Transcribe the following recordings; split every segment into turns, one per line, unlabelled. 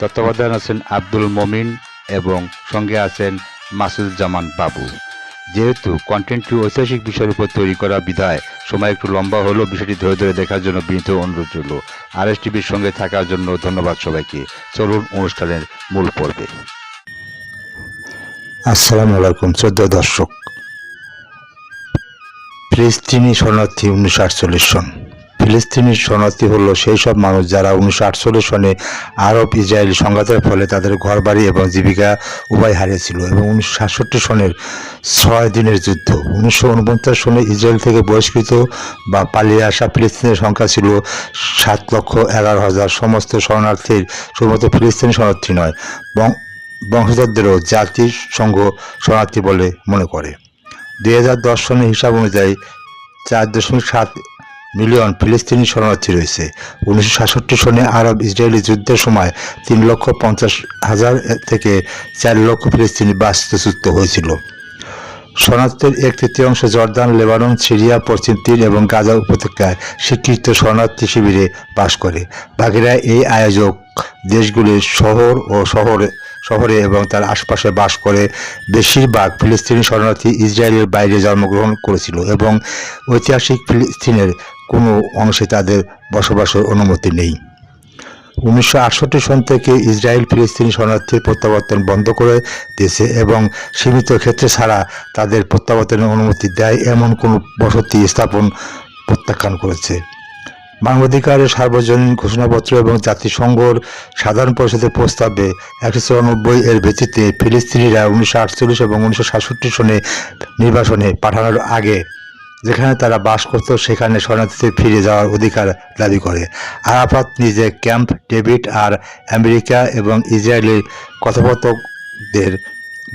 তত্ত্বাবধান আছেন আব্দুল মমিন এবং সঙ্গে আছেন মাসুদুজ্জামান বাবু। যেহেতু কন্টেন্টটি ঐতিহাসিক বিষয়ের উপর তৈরি করা বিধায়, সময় একটু লম্বা হলেও বিষয়টি ধরে ধরে দেখার জন্য বিনীত অনুরোধ রইল। আর এস টিভির সঙ্গে থাকার জন্য ধন্যবাদ সবাইকে। চলুন অনুষ্ঠানের মূল পর্বে। আসসালামু আলাইকুম চোদ্দ দর্শক। ফিলিস্তিনি শরণার্থী উনিশশো আটচল্লিশ সন। ফিলিস্তিনি শরণার্থী হলো সেই সব মানুষ যারা উনিশশো আটচল্লিশ সনে আরব ইসরায়েলি সংঘাতের ফলে তাদের ঘরবাড়ি এবং জীবিকা উভয় হারিয়েছিল এবং উনিশশো সাতষট্টি সনের ছয় দিনের যুদ্ধ। উনিশশো উনপঞ্চাশ সনে ইসরায়েল থেকে বহিষ্কৃত বা পালিয়ে আসা ফিলিস্তিনের সংখ্যা ছিল সাত লক্ষ এগারো হাজার। সমস্ত শরণার্থীর শুধুমাত্র ফিলিস্তিনি শরণার্থী নয় বংশধরদেরও জাতিসংঘ শরণার্থী বলে মনে করে। দুই হাজার দশ সনের হিসাব অনুযায়ী চার দশমিক সাত মিলিয়ন ফিলিস্তিনি শরণার্থী রয়েছে। উনিশশো সাতষট্টি সনে আরব ইসরায়েলি যুদ্ধের সময় তিন লক্ষ পঞ্চাশ হাজার থেকে চার লক্ষ ফিলিস্তিনি বাস্তুচ্যুত হয়েছিল। শরণার্থীর এক তৃতীয়াংশ জর্দান, লেবানন, সিরিয়া, পশ্চিম তীর এবং গাজা উপত্যকায় স্বীকৃত শরণার্থী শিবিরে বাস করে। বাকিরা এই আয়োজক দেশগুলির শহর ও শহরে শহরে এবং তার আশপাশে বাস করে। বেশিরভাগ ফিলিস্তিনি শরণার্থী ইসরায়েলের বাইরে জন্মগ্রহণ করেছিল এবং ঐতিহাসিক ফিলিস্তিনের কোনো অংশে তাদের বসবাসের অনুমতি নেই। উনিশশো আটষট্টি সন থেকে ইসরায়েল ফিলিস্তিনি শরণার্থীর প্রত্যাবর্তন বন্ধ করে দিয়েছে এবং সীমিত ক্ষেত্রে ছাড়া তাদের প্রত্যাবর্তনের অনুমতি দেয় এমন কোনো বসতি স্থাপন প্রত্যাখ্যান করেছে। মানবাধিকারের সার্বজনীন ঘোষণাপত্র এবং জাতিসংঘর সাধারণ পরিষদের প্রস্তাবে একশো চুরানব্বই এর ভিত্তিতে ফিলিস্তিনিরা উনিশশো আটচল্লিশ এবং উনিশশো সাতষট্টি সনে নির্বাসনে পাঠানোর আগে যেখানে তারা বাস করত, সেখানে শরণার্থীতে ফিরে যাওয়ার অধিকার দাবি করে। আরাফাত নিজে ক্যাম্প ডেভিড আর আমেরিকা এবং ইসরায়েলের কথোপকথকদের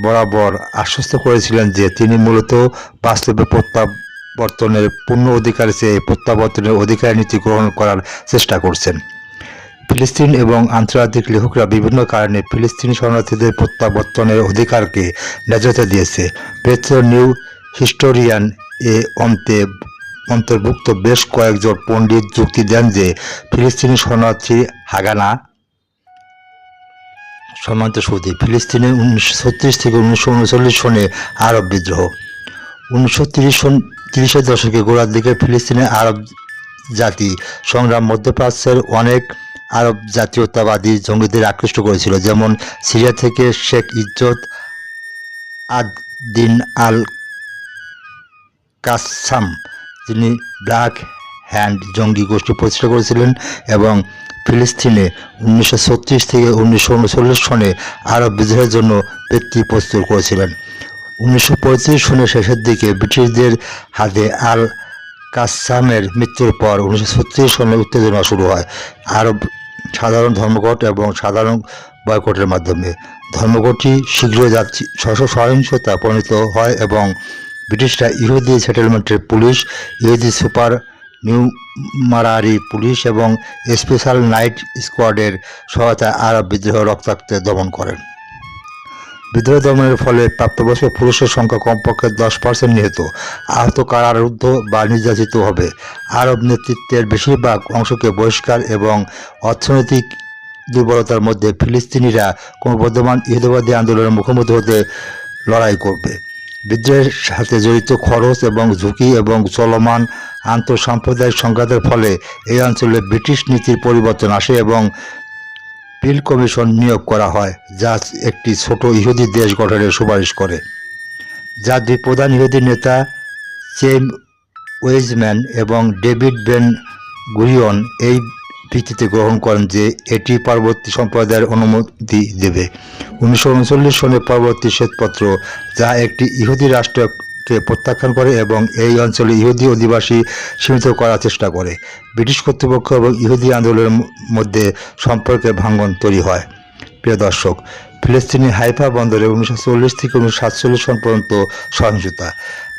বরাবর আশ্বস্ত করেছিলেন যে তিনি মূলত বাস্তবে প্রত্যাবর্তনের পূর্ণ অধিকার চেয়ে প্রত্যাবর্তনের অধিকার নীতি গ্রহণ করার চেষ্টা করছেন। ফিলিস্তিন এবং আন্তর্জাতিক লেখকরা বিভিন্ন কারণে ফিলিস্তিনি শরণার্থীদের প্রত্যাবর্তনের অধিকারকে ন্যায্যতা দিয়েছে। পেট্রো নিউ হিস্টোরিয়ান এ অন্তে, অন্তর্ভুক্ত বেশ কয়েকজন পণ্ডিত যুক্তি দেন যে ফিলিস্তিনি শরণার্থী হাগানা, সম্মানিত সৌদি ফিলিস্তিনে উনিশশো ছত্রিশ থেকে উনিশশো উনচল্লিশ সনে আরব বিদ্রোহ। উনিশশো তিরিশ সন, তিরিশের দশকে গোড়ার দিকে ফিলিস্তিনের আরব জাতি সংগ্রাম মধ্যপ্রাচ্যের অনেক আরব জাতীয়তাবাদী জঙ্গিদের আকৃষ্ট করেছিল, যেমন সিরিয়া থেকে শেখ ইজ্জত আদ দিন আল কাসাম, যিনি ব্ল্যাক হ্যান্ড জঙ্গি গোষ্ঠী প্রতিষ্ঠা করেছিলেন এবং ফিলিস্তিনে উনিশশো ছত্রিশ থেকে উনিশশো উনচল্লিশ সনে আরব বিদ্রোহের জন্য ব্যক্তি প্রস্তুত করেছিলেন। উনিশশো পঁয়ত্রিশ সনের শেষের দিকে ব্রিটিশদের হাতে আল কাসামের মৃত্যুর পর উনিশশো ছত্রিশ সনে উত্তেজনা শুরু হয়। আরব সাধারণ ধর্মঘট এবং সাধারণ বয়কটের মাধ্যমে। ধর্মঘটটি শীঘ্রই যাচ্ছি সহিংসতা পরিণত হয় এবং ব্রিটিশরা ইহুদি সেটেলমেন্টের পুলিশ, ইহুদি সুপার নিউমারারি পুলিশ এবং স্পেশাল নাইট স্কোয়াডের সহায়তায় আরব বিদ্রোহ রক্তাক্তে দমন করেন। বিদ্রোহ দমনের ফলে প্রাপ্তবয়স্ক পুরুষের সংখ্যা কমপক্ষে দশ পার্সেন্ট নিহত। আহত কারারুদ্ধ বা নির্যাতিত হবে। আরব নেতৃত্বের বেশিরভাগ অংশকে বহিষ্কার এবং অর্থনৈতিক দুর্বলতার মধ্যে ফিলিস্তিনিরা ক্রমবর্ধমান ইহুদবাদী আন্দোলনের মুখোমুখি হতে লড়াই করবে। বিদ্রোহের সাথে জড়িত খরচ এবং ঝুঁকি এবং চলমান আন্তঃসাম্প্রদায়িক সংঘাতের ফলে এই অঞ্চলে ব্রিটিশ নীতির পরিবর্তন আসে এবং পিল কমিশন নিয়োগ করা হয়, যা একটি ছোট ইহুদি দেশ গঠনের সুপারিশ করে। যা দুই প্রধান ইহুদি নেতা চেম ওয়েজম্যান এবং ডেভিড বেন গুরিয়ন এই ভিত্তিতে গ্রহণ করেন যে এটি পরবর্তী সম্প্রদায়ের অনুমতি দেবে। উনিশশো উনচল্লিশ সনের পরবর্তী শ্বেতপত্র, যা একটি ইহুদি রাষ্ট্রকে প্রত্যাখ্যান করে এবং এই অঞ্চলে ইহুদি অধিবাসী সীমিত করার চেষ্টা করে। ব্রিটিশ কর্তৃপক্ষ এবং ইহুদি আন্দোলনের মধ্যে সম্পর্কের ভাঙ্গন তৈরি হয়। প্রিয় দর্শক, ফিলিস্তিনি হাইফা বন্দরে উনিশশো চল্লিশ থেকে উনিশশো সাতচল্লিশ সন পর্যন্ত সহিংসতা।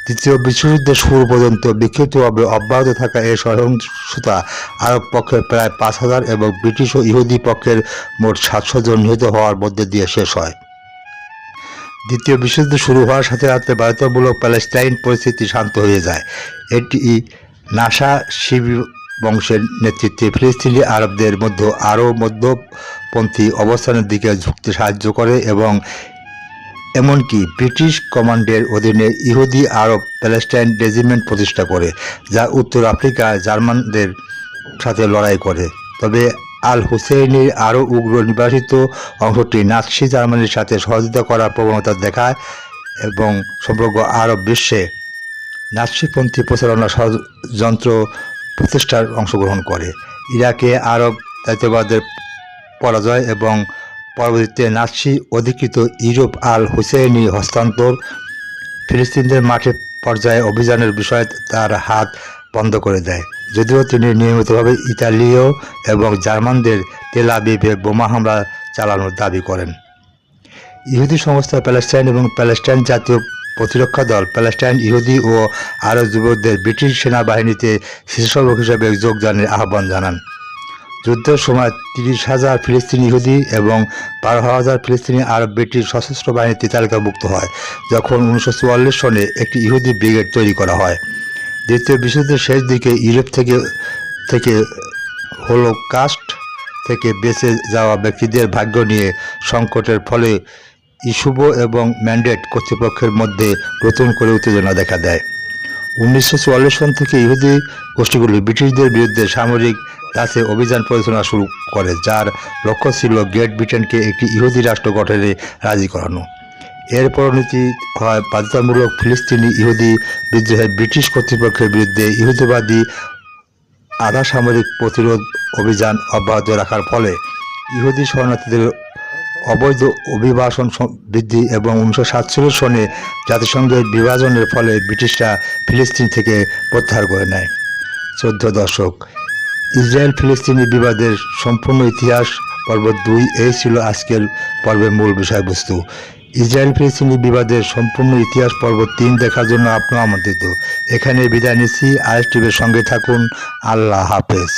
দ্বিতীয় বিশ্বযুদ্ধের শুরু পর্যন্ত বিক্ষিপ্তভাবে অব্যাহত থাকা এই সহিংসতা আরব পক্ষের প্রায় পাঁচ হাজার এবং ব্রিটিশ ও ইহুদি পক্ষের মোট সাতশো জন নিহত হওয়ার মধ্যে দিয়ে শেষ হয়। দ্বিতীয় বিশ্বযুদ্ধ শুরু হওয়ার সাথে সাথে বাধ্যতামূলক প্যালেস্টাইন পরিস্থিতি শান্ত হয়ে যায়। এটি নাসা শিবি বংশের নেতৃত্বে ফিলিস্তিনি আরবদের মধ্যে আরও মধ্যপন্থী অবস্থানের দিকে ঝুঁকতে সাহায্য করে এবং এমনকি ব্রিটিশ কমান্ডের অধীনে ইহুদি আরব প্যালেস্টাইন রেজিমেন্ট প্রতিষ্ঠা করে, যা উত্তর আফ্রিকা জার্মানদের সাথে লড়াই করে। তবে আল হুসেইনের আরও উগ্র নির্বাসিত অংশটি নাৎসি জার্মানির সাথে সহযোগিতা করার প্রবণতা দেখায় এবং সমগ্র আরব বিশ্বে নাৎসিপন্থী প্রচারণা ষড়যন্ত্র প্রচেষ্টার অংশগ্রহণ করে। ইরাকে আরব দায়িত্ববাদের পরাজয় এবং পরবর্তীতে নাৎসি অধিকৃত ইউরোপ আল হুসেইনি হস্তান্তর ফিলিস্তিনদের মাঠে পর্যায়ে অভিযানের বিষয়ে তার হাত বন্ধ করে দেয়। যদিও তিনি নিয়মিতভাবে ইতালীয় এবং জার্মানদের তেল আবিবে বোমা হামলা চালানোর দাবি করেন। ইহুদি সংস্থা প্যালেস্টাইন এবং প্যালেস্টাইন জাতীয় প্রতিরক্ষা দল প্যালেস্টাইন ইহুদি ও আরব যুবকদের ব্রিটিশ সেনাবাহিনীতে শিশুসবক হিসেবে যোগদানের আহ্বান জানান। যুদ্ধের সময় তিরিশ হাজার ফিলিস্তিনি ইহুদি এবং বারো হাজার ফিলিস্তিনি আরব ব্রিটিশ সশস্ত্র বাহিনীতে তালিকাভুক্ত হয়, যখন উনিশশো চুয়াল্লিশ সনে একটি ইহুদি ব্রিগেড তৈরি করা হয়। দ্বিতীয় বিশ্বযুদ্ধের শেষ দিকে ইউরোপ থেকে থেকে হলো কাস্ট থেকে বেঁচে যাওয়া ব্যক্তিদের ভাগ্য নিয়ে সংকটের ফলে ইস্যুবো এবং ম্যান্ডেট কর্তৃপক্ষের মধ্যে নতুন করে উত্তেজনা দেখা দেয়। উনিশশো চুয়াল্লিশ সন থেকে ইহুদি গোষ্ঠীগুলি ব্রিটিশদের বিরুদ্ধে সামরিক কাছে অভিযান পরিচালনা শুরু করে, যার লক্ষ্য ছিল গ্রেট ব্রিটেনকে একটি ইহুদি রাষ্ট্র গঠনে রাজি করানো। এর পরিণতি হয় বাধ্যতামূলক ফিলিস্তিনি ইহুদি বিদ্রোহে ব্রিটিশ কর্তৃপক্ষের বিরুদ্ধে ইহুদিবাদী আধা সামরিক প্রতিরোধ অভিযান অব্যাহত রাখার ফলে ইহুদি শরণার্থীদের অবৈধ অভিবাসন বৃদ্ধি এবং উনিশশো সাতচল্লিশ সনে জাতিসংঘের বিভাজনের ফলে ব্রিটিশরা ফিলিস্তিন থেকে প্রত্যাহার করে নেয়। চোদ্দ দশক ইসরায়েল ফিলিস্তিনি বিবাদের সম্পূর্ণ ইতিহাস পর্ব দুই এই ছিল আজকের পর্বের মূল বিষয়বস্তু। ইসরায়েল ফিলিস্তিনি বিবাদের সম্পূর্ণ ইতিহাস পর্ব তিন দেখার জন্য আপনার আমন্ত্রিত। এখানে বিদায় নিচ্ছি। আইএস টিভির সঙ্গে থাকুন। আল্লাহ হাফেজ।